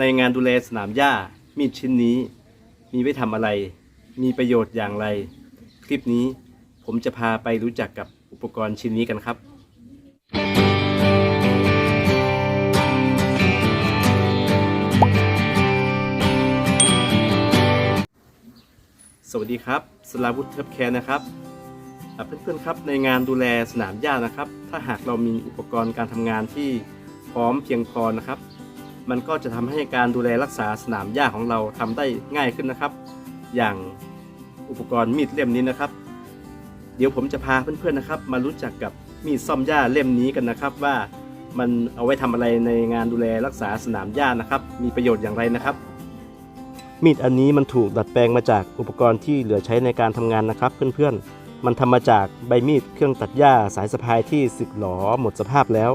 ในงานดูแลสนามหญ้ามีดชิ้นนี้ มีไว้ทำอะไร มีประโยชน์อย่างไร คลิปนี้ผมจะพาไปรู้จักกับอุปกรณ์ชิ้นนี้กันครับ สวัสดีครับ สลาวุฒิเทปแคร์นะครับเพื่อนๆครับในงานดูแลสนามหญ้านะครับ ถ้าหากเรามีอุปกรณ์การทำงานที่พร้อมเพียงพอนะครับ มันก็จะทำให้การดูแลรักษาสนามหญ้าของเราทำได้ง่ายขึ้นนะครับ อย่างอุปกรณ์มีดเล่มนี้นะครับ เดี๋ยวผมจะพาเพื่อนๆนะครับ มารู้จักกับมีดซ่อมหญ้าเล่มนี้กันนะครับ ว่ามันเอาไว้ทำอะไรในงานดูแลรักษาสนามหญ้านะครับ มีประโยชน์อย่างไรนะครับ มีดอันนี้มันถูกดัดแปลงมาจากอุปกรณ์ที่เหลือใช้ในการทำงานนะครับ เพื่อนๆ มันทำมาจากใบมีดเครื่องตัดหญ้าสายสะพายที่สึกหลอหมดสภาพแล้ว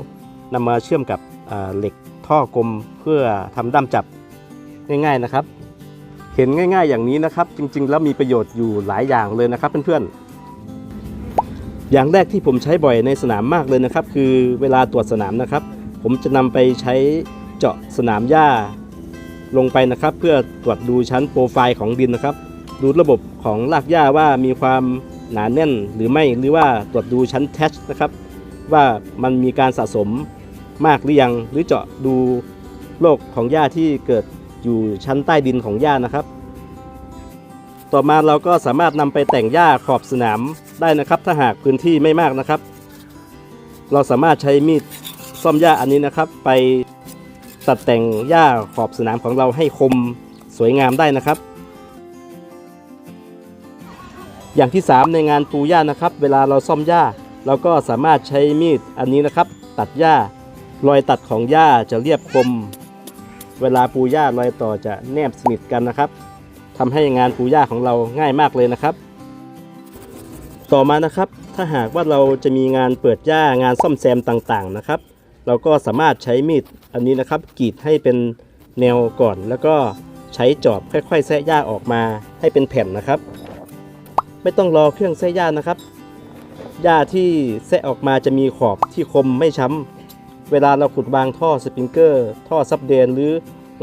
นำมาเชื่อมกับเหล็ก ท่อกลมเพื่อทำด้ามจับง่ายๆนะครับ เห็นง่าย ๆ อย่างนี้นะครับ จริง ๆ แล้วมีประโยชน์อยู่หลายอย่างเลยนะครับเพื่อนๆอย่างแรกที่ผมใช้บ่อยในสนามมากเลยนะครับ คือเวลาตรวจสนามนะครับ ผมจะนำไปใช้เจาะสนามหญ้าลงไปนะครับ เพื่อตรวจดูชั้นโปรไฟล์ของดินนะครับ ดูระบบของรากหญ้าว่ามีความหนาแน่นหรือไม่หรือว่าตรวจดูชั้นแทชนะครับ ว่ามันมีการสะสม มากหรือยัง หรือเจาะดูโรคของหญ้าที่เกิดอยู่ชั้นใต้ดินของหญ้านะครับ ต่อมาเราก็สามารถนำไปแต่งหญ้าขอบสนามได้นะครับ ถ้าหากพื้นที่ไม่มากนะครับ เราสามารถใช้มีดซ่อมหญ้าอันนี้นะครับ ไปตัดแต่งหญ้าขอบสนามของเราให้คมสวยงามได้นะครับ อย่างที่ 3 ในงานปูหญ้านะครับ เวลาเราซ่อมหญ้าเราก็สามารถใช้มีดอันนี้นะครับ ตัดหญ้า รอยตัดของหญ้าจะเรียบคม เวลาปูหญ้ารอยต่อจะแนบสนิทกันนะครับทำให้งานปูหญ้าของเราง่ายมากเลยนะครับ ต่อมานะครับ ถ้าหากว่าเราจะมีงานเปิดหญ้างานซ่อมแซมต่างๆนะครับ เราก็สามารถใช้มีดอันนี้นะครับกรีดให้เป็นแนวก่อน แล้วก็ใช้จอบค่อยๆแซะหญ้าออกมาให้เป็นแผ่นนะครับ ไม่ต้องรอเครื่องแซะหญ้านะครับหญ้าที่แซะออกมาจะมีขอบที่คมไม่ช้ำ เวลาเราขุดวางท่อสปริงเกอร์ท่อซับเดนหรือ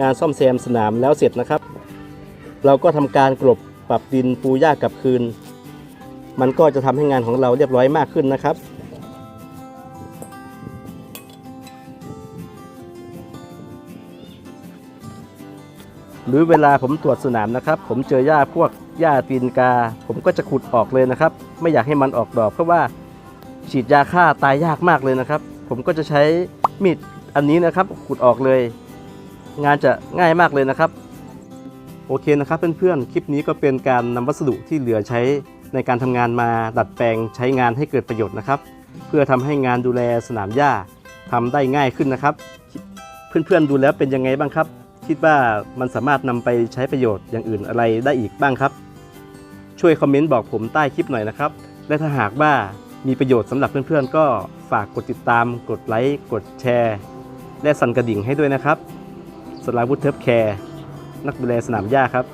งานซ่อมแซมสนามแล้วเสร็จนะครับ เราก็ทำการกลบปรับดินปูหญ้ากลับคืน มันก็จะทำให้งานของเราเรียบร้อยมากขึ้นนะครับหรือเวลาผมตรวจสนามนะครับ ผมเจอหญ้าพวกหญ้าตีนกา ผมก็จะขุดออกเลยนะครับ ไม่อยากให้มันออกดอกเพราะว่าฉีดยาฆ่าตายยากมากเลยนะครับ ผมก็จะใช้ มีดอันนี้นะครับขุดออกเลย งานจะง่ายมากเลยนะครับ โอเคนะครับเพื่อนๆคลิปนี้ก็เป็นการนำวัสดุที่เหลือใช้ในการทำงานมาดัดแปลงใช้งานให้เกิดประโยชน์นะครับ เพื่อทำให้งานดูแลสนามหญ้าทำได้ง่ายขึ้นนะครับ เพื่อนๆดูแล้วเป็นยังไงบ้างครับ คิดว่ามันสามารถนำไปใช้ประโยชน์อย่างอื่นอะไรได้อีกบ้างครับ ช่วยคอมเมนต์บอกผมใต้คลิปหน่อยนะครับ และถ้าหากว่า มีประโยชน์สำหรับเพื่อนๆ ก็ฝากกดติดตาม กดไลค์ กดแชร์ และสั่นกระดิ่งให้ด้วยนะครับสลาวุธเทิร์ฟแคร์ นักดูแลสนามหญ้าครับ